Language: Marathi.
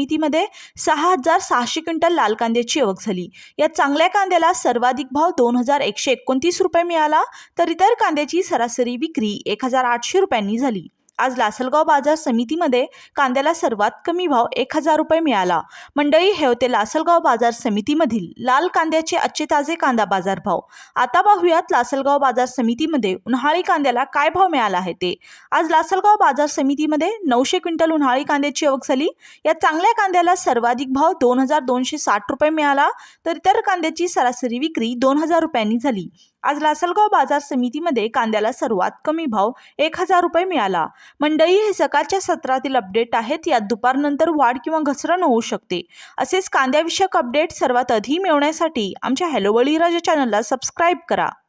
समितीमध्ये सहा हजार सहाशे क्विंटल लाल कांद्याची आवक झाली. या चांगल्या कांद्याला सर्वाधिक भाव दोन हजार एकशे एकोणतीस रुपये मिळाला तर इतर कांद्याची सरासरी विक्री एक हजार आठशे रुपयांनी झाली. आज लासलगाव बाजार समितीमध्ये कांद्याला सर्वात कमी भाव एक हजार रुपये मिळाला. मंडळी हे होते लासलगाव बाजार समितीमधील लाल कांद्याचे आजचे ताजे कांदा बाजार भाव आता पाहूयात लासलगाव बाजार समितीमध्ये उन्हाळी कांद्याला काय भाव मिळाला आहे ते. आज लासलगाव बाजार समितीमध्ये नऊशे क्विंटल उन्हाळी कांद्याची आवक झाली. या चांगल्या कांद्याला सर्वाधिक भाव दोन हजार दोनशे साठ रुपये मिळाला तर इतर कांद्याची सरासरी विक्री दोन हजार रुपयांनी झाली. आज लासलगाव बाजार समितीमध्ये कांद्याला सर्वात कमी भाव एक हजार रुपये मिळाला. मंडई हे सकाळच्या सत्रातील अपडेट आहेत. यात दुपारनंतर वाढ किंवा घसरण होऊ शकते. असेच कांद्याविषयक अपडेट सर्वात आधी मिळवण्यासाठी आमच्या हॅलो बळीराजा चॅनलला सबस्क्राईब करा.